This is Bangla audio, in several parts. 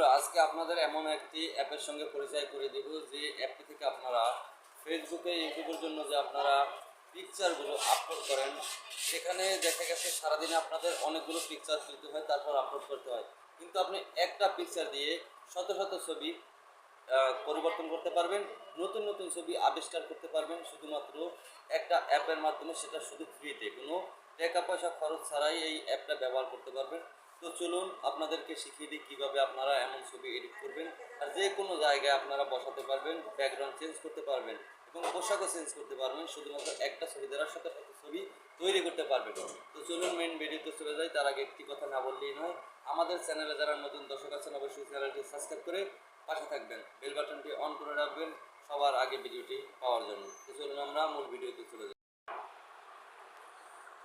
বন্ধুরা, আজকে আপনাদের এমন একটি অ্যাপের সঙ্গে পরিচয় করে দেব যে অ্যাপটি থেকে আপনারা ফেসবুকে, ইউটিউবের জন্য যে আপনারা পিকচারগুলো আপলোড করেন, সেখানে দেখা গেছে সারাদিনে আপনাদের অনেকগুলো পিকচার তুলতে হয়, তারপর আপলোড করতে হয়। কিন্তু আপনি একটা পিকচার দিয়ে শত শত ছবি পরিবর্তন করতে পারবেন, নতুন নতুন ছবি আবিষ্কার করতে পারবেন, শুধুমাত্র একটা অ্যাপের মাধ্যমে, সেটা শুধু ফ্রিতে কোনো টাকা পয়সা খরচ ছাড়াই এই অ্যাপটা ব্যবহার করতে পারবেন। তো চলুন আপনাদেরকে শিখিয়ে দিই কীভাবে আপনারা এমন ছবি এডিট করবেন আর যে কোনো জায়গায় আপনারা বসাতে পারবেন ব্যাকগ্রাউন্ড চেঞ্জ করতে পারবেন এবং পোশাকও চেঞ্জ করতে পারবেন, শুধুমাত্র একটা ছবি দ্বারা শত শত ছবি তৈরি করতে পারবেন। তো চলুন মেন ভিডিওতে চলে যাই, তার আগে একটি কথা না বললেই নয়, আমাদের চ্যানেলে যারা নতুন দর্শক আছেন, অবশ্যই চ্যানেলটি সাবস্ক্রাইব করে পাশে থাকবেন। বেল বাটনটি অন করে রাখবেন সবার আগে ভিডিওটি পাওয়ার জন্য। তো চলুন আমরা মূল ভিডিওতে চলে যাই।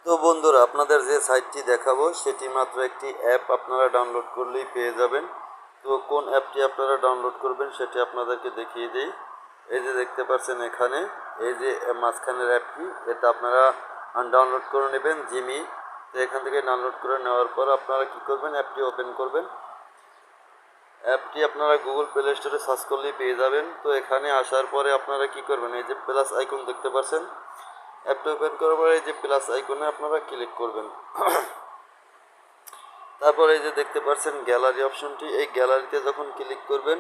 তো বন্ধুরা, আপনাদের যে সাইটটি দেখাবো, সেটি মাত্র একটি অ্যাপ আপনারা ডাউনলোড করলেই পেয়ে যাবেন। তো কোন অ্যাপটি আপনারা ডাউনলোড করবেন, সেটি আপনাদেরকে দেখিয়ে দিই। এই যে দেখতে পাচ্ছেন এখানে, এই যে মাঝখানের অ্যাপটি এটা আপনারা ডাউনলোড করে নেবেন, জিমি। তো এখান থেকে ডাউনলোড করে নেওয়ার পর আপনারা কি করবেন অ্যাপটি ওপেন করবেন। অ্যাপটি আপনারা গুগল প্লে স্টোরে সার্চ করলেই পেয়ে যাবেন। তো এখানে আসার পরে আপনারা কি করবেন, এই যে প্লাস আইকন দেখতে পাচ্ছেন অ্যাপটা ওপেন করার পরে এই যে প্লাস আইকনে আপনারা ক্লিক করবেন। তারপর এই যে দেখতে পাচ্ছেন গ্যালারি অপশনটি এই গ্যালারিতে যখন ক্লিক করবেন,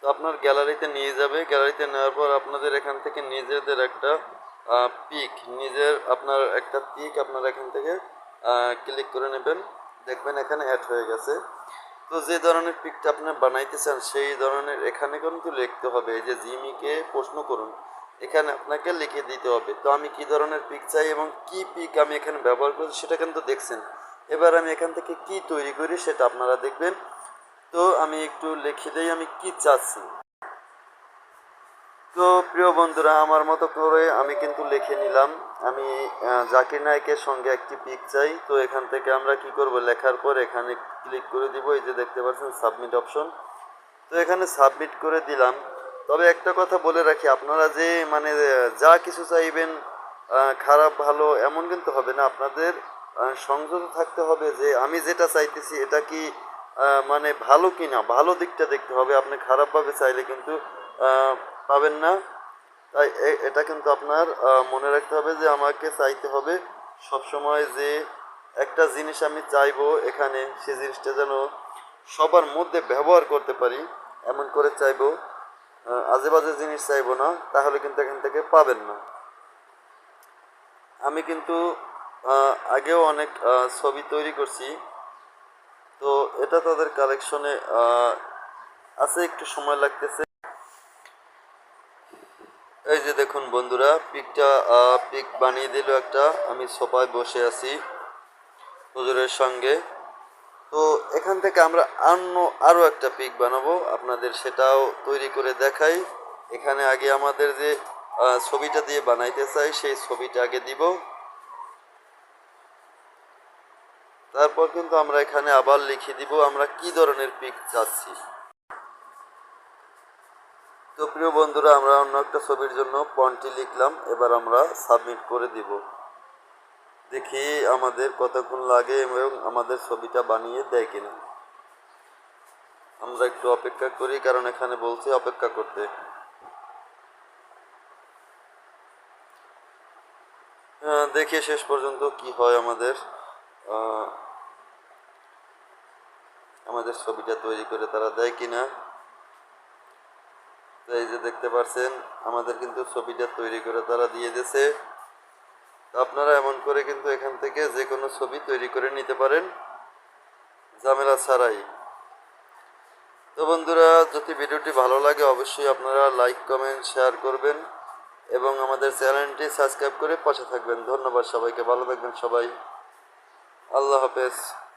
তো আপনার গ্যালারিতে নিয়ে যাবে। গ্যালারিতে নেওয়ার পর আপনাদের এখান থেকে নিজেদের একটা পিক নিজের আপনার একটা পিক আপনার এখান থেকে ক্লিক করে নেবেন। দেখবেন এখানে অ্যাড হয়ে গেছে। তো যে ধরনের পিকটা আপনি বানাইতে চান, সেই ধরনের এখানে কিন্তু লিখতে হবে। এই যে জিমিকে প্রশ্ন করুন এখানে আপনাকে লিখে দিতে হবে। তো আমি কি ধরনের পিক চাই এবং কি পিক আমি এখানে ব্যবহার করছি সেটা কিন্তু দেখছেন। এবার আমি এখান থেকে কি তৈরি করি সেটা আপনারা দেখবেন। তো আমি একটু লিখে দিই, আমি কি চাচ্ছি? তো প্রিয় বন্ধুরা, আমার মতো করে আমি কিন্তু লিখে নিলাম। আমি জাকির নায়কের সঙ্গে একটি পিক চাই। তো এখান থেকে আমরা কি করব? লেখার পর এখানে ক্লিক করে দিব। এই যে দেখতে পাচ্ছেন সাবমিট অপশন তো এখানে সাবমিট করে দিলাম। তবে একটা কথা বলে রাখি, আপনারা যে মানে যা কিছু চাইবেন খারাপ, ভালো, এমন কিন্তু হবে না। আপনাদের সংযত থাকতে হবে যে আমি যেটা চাইতেছি এটা কি মানে ভালো কি না ভালো দিকটা দেখতে হবে। আপনি খারাপভাবে চাইলে কিন্তু পাবেন না। তাই এটা কিন্তু আপনার মনে রাখতে হবে যে আমাকে চাইতে হবে সবসময় যে একটা জিনিস আমি চাইব এখানে, সে জিনিসটা যেন সবার মধ্যে ব্যবহার করতে পারি, এমন করে চাইব। আহ, আজে বাজে জিনিস চাইব না তাহলে কিন্তু এখান থেকে পাবেন না। আমি কিন্তু আগেও অনেক ছবি তৈরি করছি। তো এটা তাদের কালেকশনে আছে একটু সময় লাগতেছে। এই যে দেখুন বন্ধুরা পিকটা পিক বানিয়ে দিল একটা। আমি সোফায় বসে আছি হুজুরের সঙ্গে। তো এখান থেকে আমরা অন্য আরও একটা পিক বানাবো। আপনাদের সেটাও তৈরি করে দেখাই। এখানে আগে আমাদের যে ছবিটা দিয়ে বানাইতে চাই, সেই ছবিটা আগে দিব। তারপর কিন্তু আমরা এখানে আবার লিখে দিব আমরা কি ধরনের পিক চাচ্ছি। তো প্রিয় বন্ধুরা, আমরা অন্য একটা ছবির জন্য পয়েন্টটি লিখলাম। এবার আমরা সাবমিট করে দিব। দেখি আমাদের কতক্ষণ লাগে এবং আমাদের ছবিটা বানিয়ে দেয় কিনা। আমরা একটু অপেক্ষা করি, কারণ এখানে বলছে অপেক্ষা করতে। দেখি শেষ পর্যন্ত কি হয় আমাদের। আমাদের ছবিটা তৈরি করে তারা দেয় কিনা। এই যে দেখতে পাচ্ছেন আমাদের কিন্তু ছবিটা তৈরি করে তারা দিয়ে দিয়েছে। আপনারা এমন করে কিন্তু এখান থেকে যে কোনো ছবি তৈরি করে নিতে পারেন। ঝামেলা ছাড়াই। তো বন্ধুরা, যদি ভিডিওটি ভালো লাগে, অবশ্যই আপনারা লাইক কমেন্ট শেয়ার করবেন এবং আমাদের চ্যানেলটি সাবস্ক্রাইব করে পাশে থাকবেন। ধন্যবাদ সবাইকে। ভালো থাকবেন সবাই। আল্লাহ হাফেজ।